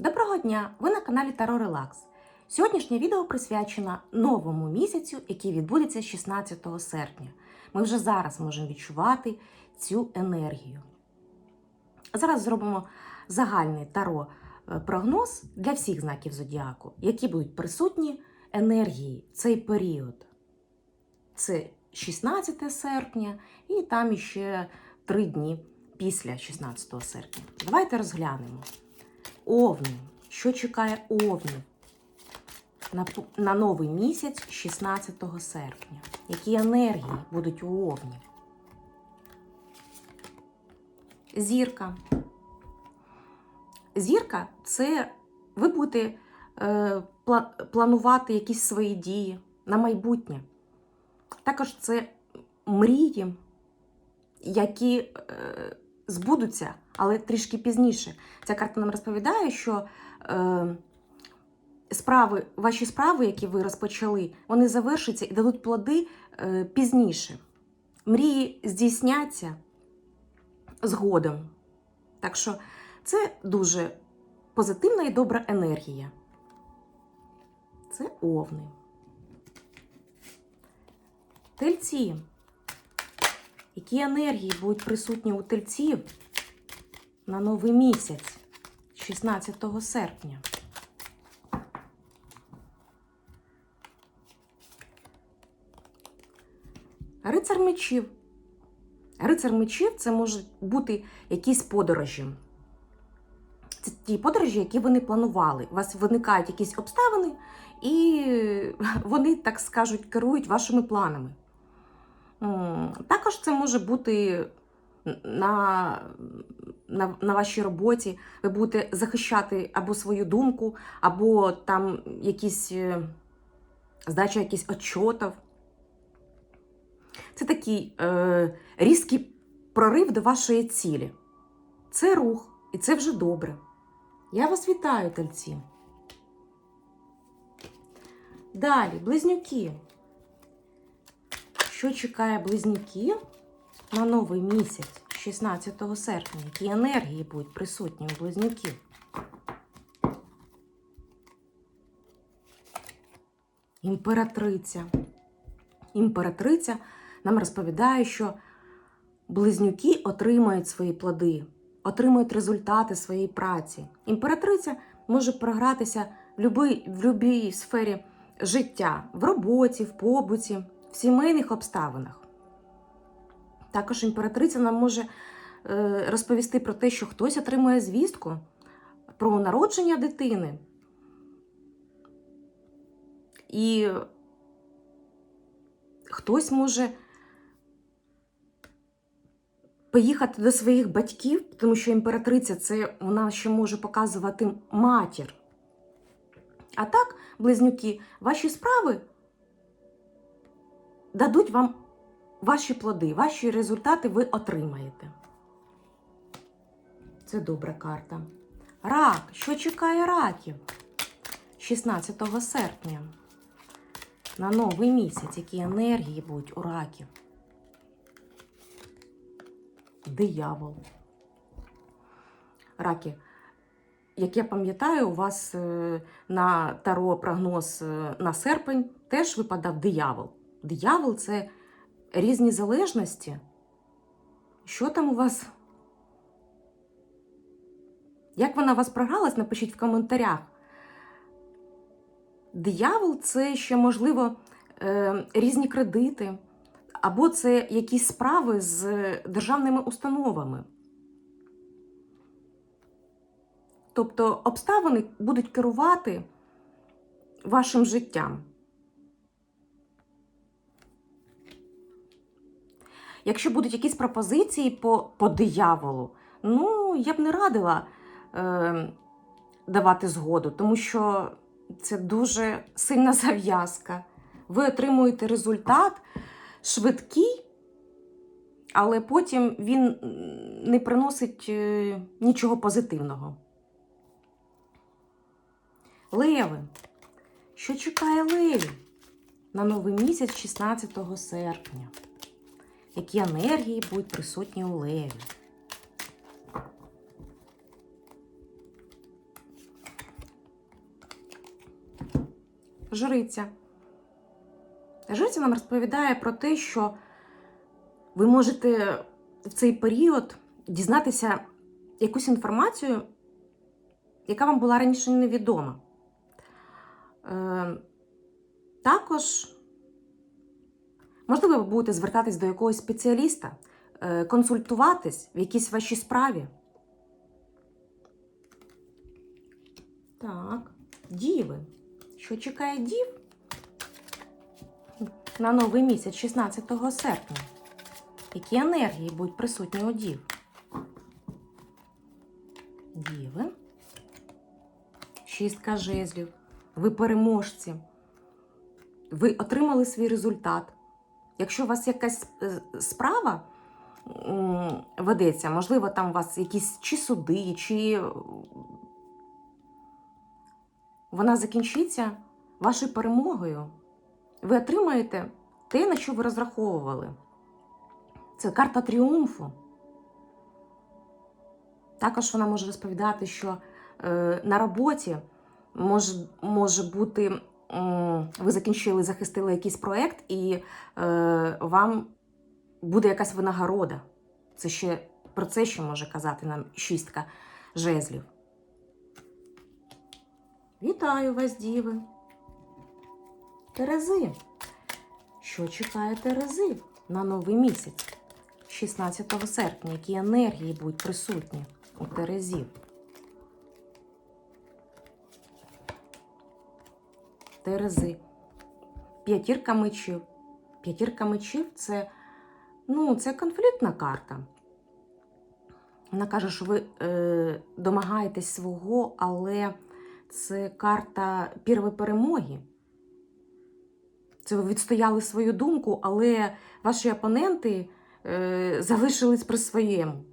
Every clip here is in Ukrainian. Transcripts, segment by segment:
Доброго дня! Ви на каналі Таро Релакс. Сьогоднішнє відео присвячено новому місяцю, який відбудеться 16 серпня. Ми вже зараз можемо відчувати цю енергію. Зараз зробимо загальний таро е, прогноз для всіх знаків зодіаку, які будуть присутні енергії в цей період. Це 16 серпня і там іще три дні після 16 серпня. Давайте розглянемо. Овні. Що чекає овнів на, на новий місяць 16 серпня? Які енергії будуть у овнів? Зірка. Зірка це ви будете е, планувати якісь свої дії на майбутнє. Також це мрії, які е, збудуться, але трішки пізніше. Ця карта нам розповідає, що е, справи, ваші справи, які ви розпочали, вони завершаться і дадуть плоди е, пізніше. Мрії здійсняться згодом. Так що це дуже позитивна і добра енергія. Це овни. Тельці. Які енергії будуть присутні у тельців на новий місяць 16 серпня? Рицар мечів. Рицар мечів це можуть бути якісь подорожі. Це ті подорожі, які ви не планували. У вас виникають якісь обставини, і вони, так скажуть, керують вашими планами. Також це може бути на, на, на вашій роботі. Ви будете захищати або свою думку, або там якісь е, здача якісь отчотів. Це такий е, різкий прорив до вашої цілі. Це рух, і це вже добре. Я вас вітаю, тельці. Далі, близнюки. Що чекає близнюків на новий місяць 16 серпня? Які енергії будуть присутні у близнюків? Імператриця. Імператриця нам розповідає, що близнюки отримають свої плоди, отримують результати своєї праці. Імператриця може програтися в будь-якій сфері життя, в роботі, в побуті, сімейних обставинах. Також імператриця нам може е, розповісти про те, що хтось отримує звістку про народження дитини. І хтось може поїхати до своїх батьків, тому що імператриця це вона ще може показувати матір. А так, близнюки, ваші справи дадуть вам ваші плоди, ваші результати ви отримаєте. Це добра карта. Рак. Що чекає раків 16 серпня? На новий місяць, які енергії будуть у раків. Диявол. Раки. Як я пам'ятаю, у вас е, на таро прогноз е, на серпень теж випадав диявол. Диявол це різні залежності. Що там у вас? Як вона у вас програлась, напишіть в коментарях. Диявол це ще, можливо, е, різні кредити, або це якісь справи з державними установами. Тобто обставини будуть керувати вашим життям. Якщо будуть якісь пропозиції по, по дияволу, ну, я б не радила е, давати згоду, тому що це дуже сильна зав'язка. Ви отримуєте результат швидкий, але потім він не приносить е, нічого позитивного. Леви. Що чекає Леві на новий місяць 16 серпня? які енергії будуть присутні у леві. Жриця. Жриця нам розповідає про те, що ви можете в цей період дізнатися якусь інформацію, яка вам була раніше невідома. Е, також можливо, ви будете звертатись до якогось спеціаліста, е, консультуватись в якійсь вашій справі. Так, діви. Що чекає дів на новий місяць 16 серпня? Які енергії будуть присутні у дів? Діви. Шістка жезлів. Ви переможці. Ви отримали свій результат. Якщо у вас якась е, справа ведеться, можливо, там у вас якісь чи суди, чи вона закінчиться вашою перемогою. Ви отримаєте те, на що ви розраховували. Це карта тріумфу. Також вона може розповідати, що е, на роботі може, може бути, ви закінчили, захистили якийсь проєкт, і е, вам буде якась винагорода. Це ще про це ще може казати нам шістка жезлів. Вітаю вас, діви! Терези. Що чекає Терези на новий місяць? 16 серпня, які енергії будуть присутні у Терезів? Терези. П'ятірка мечів. П'ятірка мечів це, ну, це конфліктна карта. Вона каже, що ви е, домагаєтесь свого, але це карта первої перемоги. Це ви відстояли свою думку, але ваші опоненти е, залишились при своєму.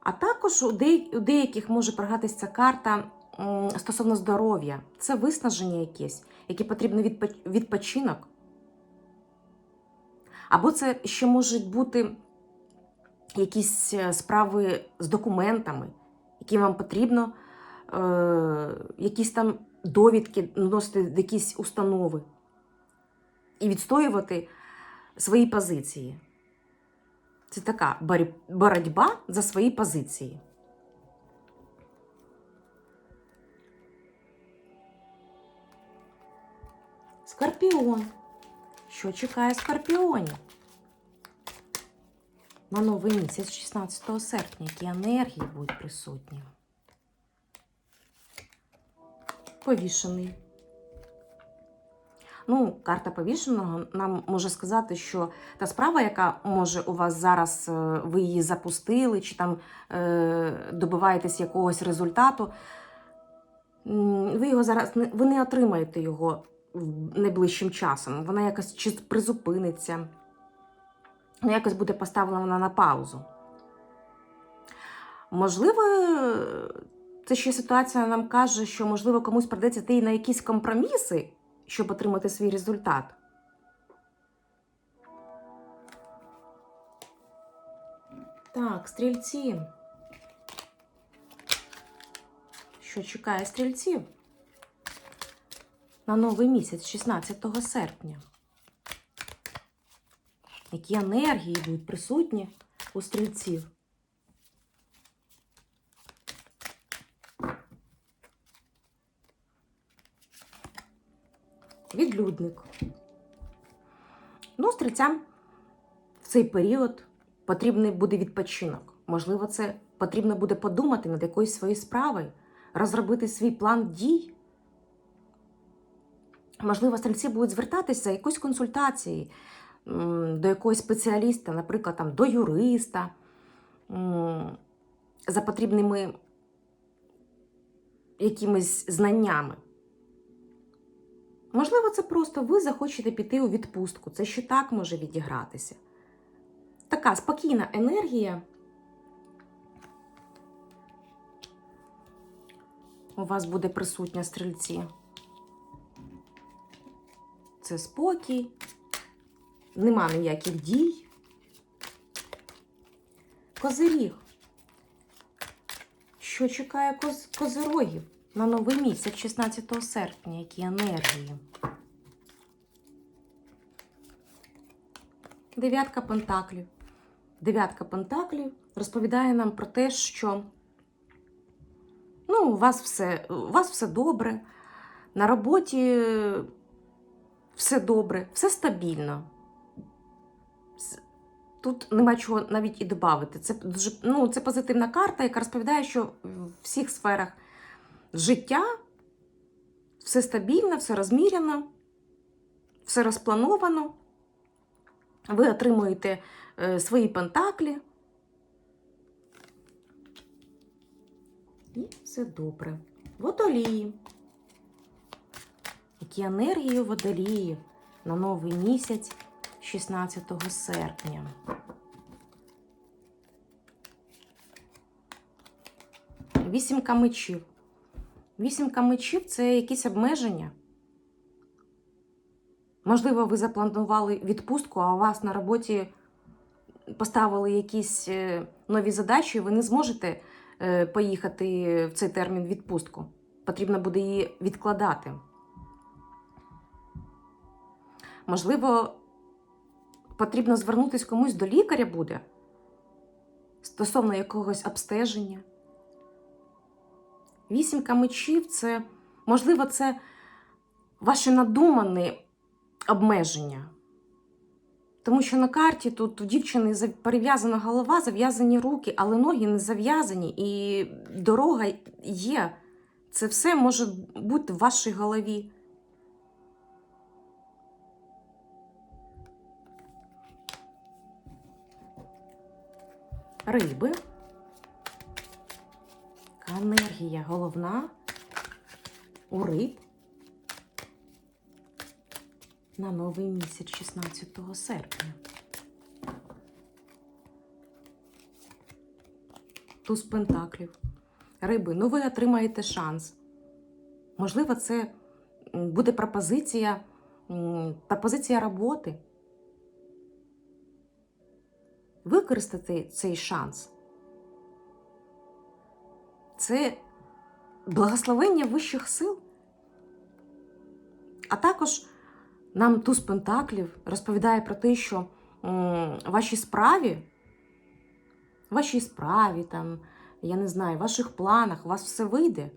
А також у, деяких може програтися ця карта стосовно здоров'я. Це виснаження якесь, яке потрібно відпочинок. Або це ще можуть бути якісь е, справи з документами, які вам потрібно, е, якісь там довідки наносити до якісь установи і відстоювати свої позиції. Це така боротьба за свої позиції. Скорпіон. Що чекає скорпіонів? На новий місяць 16 серпня, які енергії будуть присутні. Повішений. Ну, карта повішеного нам може сказати, що та справа, яка може у вас зараз, е, ви її запустили, чи там е, добиваєтесь якогось результату, ви його зараз ви не отримаєте його найближчим часом. Вона якось чи призупиниться, ну, якось буде поставлена на паузу. Можливо, це ще ситуація нам каже, що, можливо, комусь придеться йти на якісь компроміси, щоб отримати свій результат. Так, стрільці. Що чекає стрільців? На новий місяць, 16 серпня. Які енергії будуть присутні у стрільців? Відлюдник. Ну, стрільцям в цей період потрібний буде відпочинок. Можливо, це потрібно буде подумати над якоюсь своєю справою, розробити свій план дій. Можливо, стрільці будуть звертатися за якоюсь консультацією до якогось спеціаліста, наприклад, там, до юриста, за потрібними якимись знаннями. Можливо, це просто ви захочете піти у відпустку. Це ще так може відігратися. Така спокійна енергія. У вас буде присутня стрільці. Це спокій, нема ніяких дій. Козиріг. Що чекає коз... козирогів на новий місяць, 16 серпня, які енергії. Дев'ятка пентаклів. Дев'ятка пентаклів розповідає нам про те, що ну, у вас все, у вас все добре, на роботі все добре, все стабільно. Тут нема чого навіть і додати. Це ну, це позитивна карта, яка розповідає, що в всіх сферах життя все стабільно, все розміряно, все розплановано. Ви отримуєте е, свої пентаклі. І все добре. Водолії. Енергії у водолії на новий місяць 16 серпня. Вісімка мечів. Вісімка мечів це якісь обмеження. Можливо, ви запланували відпустку, а у вас на роботі поставили якісь е, нові задачі, і ви не зможете е, поїхати в цей термін відпустку. Потрібно буде її відкладати. Можливо, потрібно звернутися комусь до лікаря буде стосовно якогось обстеження. Вісімка мечів це, можливо, це ваші надумані обмеження. Тому що на карті тут у дівчини перев'язана голова, зав'язані руки, але ноги не зав'язані, і дорога є. Це все може бути в вашій голові. Риби. Енергія головна у риб на новий місяць 16 серпня. Туз пентаклів. Риби, ну ви отримаєте шанс. Можливо, це буде пропозиція, пропозиція роботи. Використати цей шанс. Це благословення вищих сил. А також нам туз пентаклів розповідає про те, що вашій справі, вашій справі, там, я не знаю, в ваших планах у вас все вийде.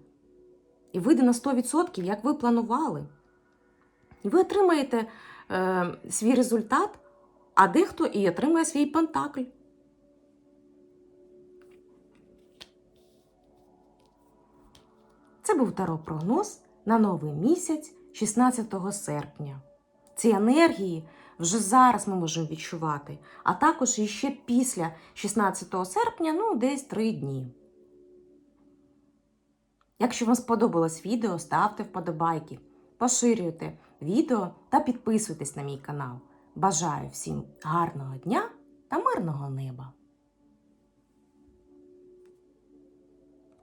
І вийде на 100%, як ви планували. І ви отримаєте е, свій результат, а дехто і отримає свій пентакль. Це був таро прогноз на новий місяць 16 серпня. Ці енергії вже зараз ми можемо відчувати, а також іще після 16 серпня, ну, десь 3 дні. Якщо вам сподобалось відео, ставте вподобайки, поширюйте відео та підписуйтесь на мій канал. Бажаю всім гарного дня та мирного неба!